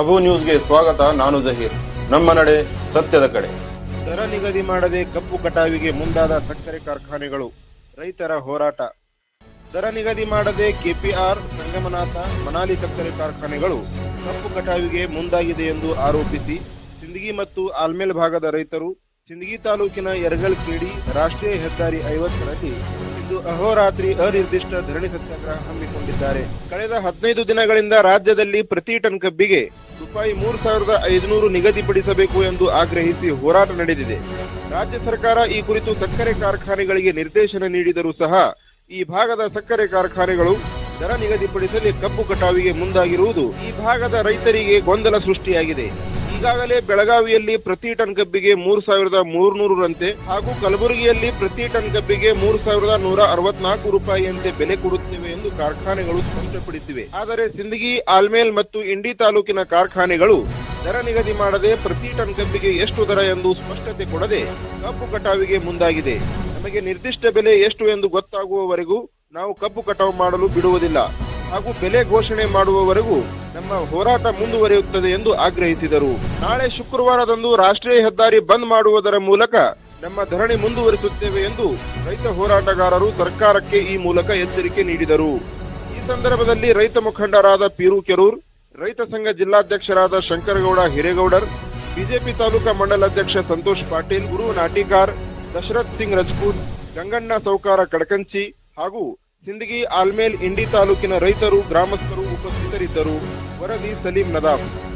ಅಬು ನ್ಯೂಸ್ಗೆ ಸ್ವಾಗತ, ನಾನು ಜಹೀರ್. ನಮ್ಮ ನಡೆ ಸತ್ಯದ ಕಡೆ. ದರ ನಿಗದಿ ಮಾಡದೆ ಕಬ್ಬು ಕಟಾವಿಗೆ ಮುಂದಾದ ಸಕ್ಕರೆ ಕಾರ್ಖಾನೆಗಳು, ರೈತರ ಹೋರಾಟ. ದರ ನಿಗದಿ ಮಾಡದೆ ಕೆಪಿಆರ್, ಸಂಗಮನಾಥ, ಮನಾಲಿ ಸಕ್ಕರೆ ಕಾರ್ಖಾನೆಗಳು ಕಬ್ಬು ಕಟಾವಿಗೆ ಮುಂದಾಗಿದೆ ಎಂದು ಆರೋಪಿಸಿ, ಸಿಂದಗಿ ಮತ್ತು ಆಲ್ಮೇಲ್ ಭಾಗದ ರೈತರು, ಸಿಂದಗಿ ತಾಲೂಕಿನ ಯರಗಲ್ ಕೇಡಿ ರಾಷ್ಟ್ರೀಯ ಹೆದ್ದಾರಿ ಐವತ್ತರಲ್ಲಿ ಇಂದು ಅಹೋರಾತ್ರಿ ಅನಿರ್ದಿಷ್ಟ ಧರಣಿ ಸತ್ಯಾಗ್ರಹ ಹಮ್ಮಿಕೊಂಡಿದ್ದಾರೆ. ಕಳೆದ ಹದಿನೈದು ದಿನಗಳಿಂದ ರಾಜ್ಯದಲ್ಲಿ ಪ್ರತಿ ಟನ್ ಕಬ್ಬಿಗೆ ರೂಪಾಯಿ ಮೂರು ಸಾವಿರದ ಐದುನೂರು ನಿಗದಿಪಡಿಸಬೇಕು ಎಂದು ಆಗ್ರಹಿಸಿ ಹೋರಾಟ ನಡೆದಿದೆ. ರಾಜ್ಯ ಸರ್ಕಾರ ಈ ಕುರಿತು ಸಕ್ಕರೆ ಕಾರ್ಖಾನೆಗಳಿಗೆ ನಿರ್ದೇಶನ ನೀಡಿದರೂ ಸಹ ಈ ಭಾಗದ ಸಕ್ಕರೆ ಕಾರ್ಖಾನೆಗಳು ದರ ನಿಗದಿಪಡಿಸಲಿ ಕಬ್ಬು ಕಟಾವಿಗೆ ಮುಂದಾಗಿರುವುದು ಈ ಭಾಗದ ರೈತರಿಗೆ ಗೊಂದಲ ಸೃಷ್ಟಿಯಾಗಿದೆ. ಈಗಾಗಲೇ ಬೆಳಗಾವಿಯಲ್ಲಿ ಪ್ರತಿ ಟನ್ ಕಬ್ಬಿಗೆ ಮೂರು ಸಾವಿರದ ಮೂರ್ನೂರರಂತೆ ಹಾಗೂ ಕಲಬುರಗಿಯಲ್ಲಿ ಪ್ರತಿ ಟನ್ ಕಬ್ಬಿಗೆ ಮೂರು ಸಾವಿರದ ನೂರ ಅರವತ್ನಾಲ್ಕು ರೂಪಾಯಿಯಂತೆ ಬೆಲೆ ಕೊಡುತ್ತೇವೆ ಎಂದು ಕಾರ್ಖಾನೆಗಳು ಸ್ಪಷ್ಟಪಡಿಸಿವೆ. ಆದರೆ ಸಿಂದಗಿ, ಆಲ್ಮೇಲ್ ಮತ್ತು ಇಂಡಿ ತಾಲೂಕಿನ ಕಾರ್ಖಾನೆಗಳು ದರ ನಿಗದಿ ಮಾಡದೆ ಪ್ರತಿ ಟನ್ ಕಬ್ಬಿಗೆ ಎಷ್ಟು ದರ ಎಂದು ಸ್ಪಷ್ಟತೆ ಕೊಡದೆ ಕಬ್ಬು ಕಟಾವಿಗೆ ಮುಂದಾಗಿದೆ. ನಮಗೆ ನಿರ್ದಿಷ್ಟ ಬೆಲೆ ಎಷ್ಟು ಎಂದು ಗೊತ್ತಾಗುವವರೆಗೂ ನಾವು ಕಬ್ಬು ಕಟಾವು ಮಾಡಲು ಬಿಡುವುದಿಲ್ಲ ಹಾಗೂ ಬೆಲೆ ಘೋಷಣೆ ಮಾಡುವವರೆಗೂ ನಮ್ಮ ಹೋರಾಟ ಮುಂದುವರಿಯುತ್ತದೆ ಎಂದು ಆಗ್ರಹಿಸಿದರು. ನಾಳೆ ಶುಕ್ರವಾರದಂದು ರಾಷ್ಟ್ರೀಯ ಹೆದ್ದಾರಿ ಬಂದ್ ಮಾಡುವುದರ ಮೂಲಕ ನಮ್ಮ ಧರಣಿ ಮುಂದುವರಿಸುತ್ತೇವೆ ಎಂದು ರೈತ ಹೋರಾಟಗಾರರು ಸರ್ಕಾರಕ್ಕೆ ಈ ಮೂಲಕ ಎಚ್ಚರಿಕೆ ನೀಡಿದರು. ಈ ಸಂದರ್ಭದಲ್ಲಿ ರೈತ ಮುಖಂಡರಾದ ಪೀರು ಕೆರೂರ್, ರೈತ ಸಂಘ ಜಿಲ್ಲಾಧ್ಯಕ್ಷರಾದ ಶಂಕರಗೌಡ ಹಿರೇಗೌಡರ್, ಬಿಜೆಪಿ ತಾಲೂಕಾ ಮಂಡಲಾಧ್ಯಕ್ಷ ಸಂತೋಷ್ ಪಾಟೀಲ್, ಗುರು ನಾಟಿಕಾರ್ ದಶರಥ್ ಸಿಂಗ್ ರಜಪೂತ್, ಗಂಗಣ್ಣ ಸೌಕಾರ ಕಡಕಂಚಿ ಹಾಗೂ ಸಿಂದಗಿ ಆಲ್ಮೇಲ್ ಇಂಡಿ ತಾಲೂಕಿನ ರೈತರು, ಗ್ರಾಮಸ್ಥರು ಉಪಸ್ಥಿತರಿದ್ದರು. वरद सलीम नदाफ।